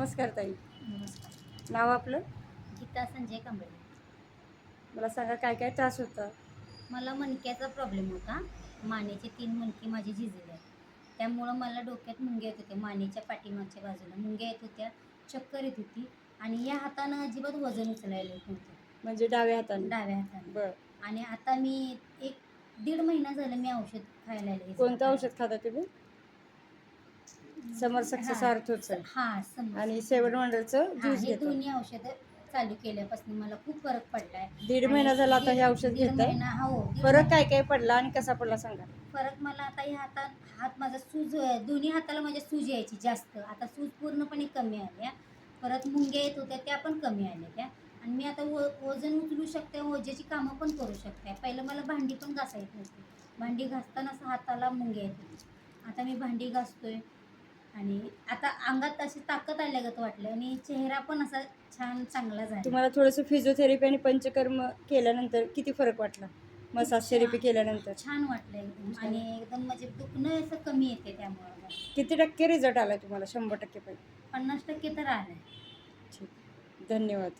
नमस्कार ताई. नमस्कार नाव आपलं? गीता संजय कांबळे. मला सांगा काय काय त्रास होता? मला मणक्याचा प्रॉब्लेम होता. मानेचे तीन मणके माझे झिजले. आहेत त्यामुळं मला डोक्यात मुंग्या येत होत्या. मानेच्या पाठीमागच्या बाजूला मुंग्या येत होत्या. चक्कर येत होती. आणि या हातानं अजिबात वजन उचलायला येत नव्हतं. म्हणजे डाव्या हाताने? डाव्या हाताने. बर. आणि आता मी एक दीड महिना झालं मी औषध खायला लागले कोणतं औषध खाता तुम्ही? समर सक्सेस हा. अर्थोचं हा समज आणि सेवन वंडरचं हा, ज्यूस हे घेतो. दोन्ही औषधं चालू केल्यापासून मला खूप फरक पडलाय. दीड महिना झाला आता हे औषध दीड घेताय महिना हो दीड फरक काय काय पडला आणि कसा पडला सांगा. फरक मला आता ह्या हातात हात माझा सूज दोन्ही हाताला माझ्या सूज यायची जास्त. आता सूज पूर्णपणे कमी आल्या. परत मुंग्या येत होत्या त्या पण कमी आल्या त्या आणि मी आता व वजन उचलू शकते वजेची कामं पण करू शकते. पहिलं मला भांडी पण घासा येत नव्हती भांडी घासताना असं हाताला मुंग्या येत होती आता मी भांडी घासतोय. आणि आता अंगात अशी ताकद आल्यागत वाटलं? आणि चेहरा पण असा छान चांगला झाला. तुम्हाला थोडंसं फिजिओथेरपी आणि पंचकर्म केल्यानंतर किती फरक वाटला? मसाज थेरपी केल्यानंतर. छान वाटलं एकदम आणि एकदम म्हणजे दुखणं असं कमी येते त्यामुळं. मला. किती टक्के रिझल्ट आला तुम्हाला? शंभर टक्के पण पन्नास टक्के तर आलं ठीक. धन्यवाद.